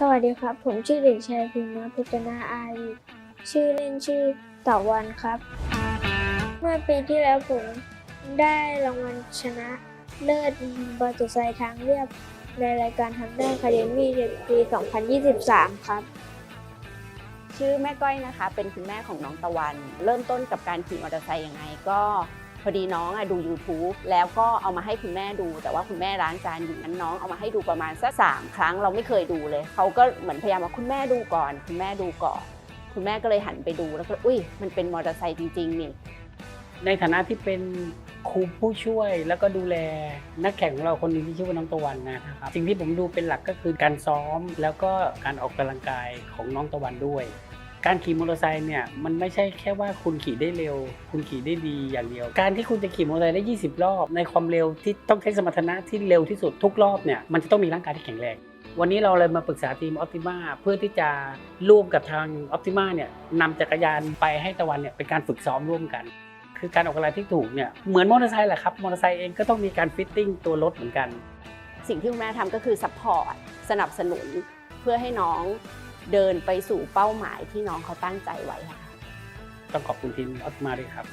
สวัสดีครับ ผมชื่อเด็กชายพิมพ์พุทธนาอารีชื่อเล่นชื่อตะวันครับ เมื่อปีที่แล้วผมได้รางวัลชนะเลิศบอตุไซค์ทางเรียบในรายการทันเดอร์คาเดมี่ปี 2023 ครับ ชื่อแม่ก้อยนะคะ เป็นคุณแม่ของน้องตะวัน เริ่มต้นกับการขี่มอเตอร์ไซค์ยังไงก็ พอดีน้องอะดู YouTube แล้วก็เอามาให้คุณแม่ดู แต่ว่าคุณแม่ล้างจานอยู่นั้นน้องเอามาให้ดูประมาณสักสามครั้งเราไม่เคยดูเลยเขาก็เหมือนพยายามว่าคุณแม่ดูก่อน คุณแม่ดูก่อน คุณแม่ก็เลยหันไปดูแล้วก็อุ้ยมันเป็นมอเตอร์ไซค์จริงๆนี่ ในฐานะที่เป็นครูผู้ช่วยแล้วก็ดูแลนักแข่งของเราคนหนึงที่ชื่อว่าน้องตะวันนะครับสิ่งที่ผมดูเป็นหลักก็คือการซ้อมแล้วก็การออกกำลังกายของน้องตะวันด้วย การขี่มอเตอร์ไซค์เนี่ยมันไม่ใช่แค่ว่าคุณขี่ได้เร็ว คุณขี่ได้ดีอย่างเดียว การที่คุณจะขี่มอเตอร์ไซค์ได้ 20 รอบ ในความเร็วที่ต้องใช้สมรรถนะที่เร็วที่สุดทุกรอบเนี่ยมันจะต้องมีร่างกายที่แข็งแรงวันนี้เราเลยมาปรึกษาทีมออ t ติมาเพื่อที่จะร่วมกับทางออ t ติมาเนี่ยนำจักรยานไปให้ตะวันเนี่ยเป็นการฝึกซ้อมร่วมกัน คือการออกกำลังที่ถูกเนี่ยเหมือนมอเตอร์ไซค์แหละครับมอเตอร์ไซค์เองก็ต้องมีการฟิตติ้งตัวรถเหมือนกัน สิ่งที่คุณแม่ทำก็คือซัพพอร์ตสนับสนุนเพื่อให้น้อง เดินไปสู่เป้าหมายที่น้องเขาตั้งใจไว้ค่ะ ต้องขอบคุณทีมออ t ติมาด้วยครับ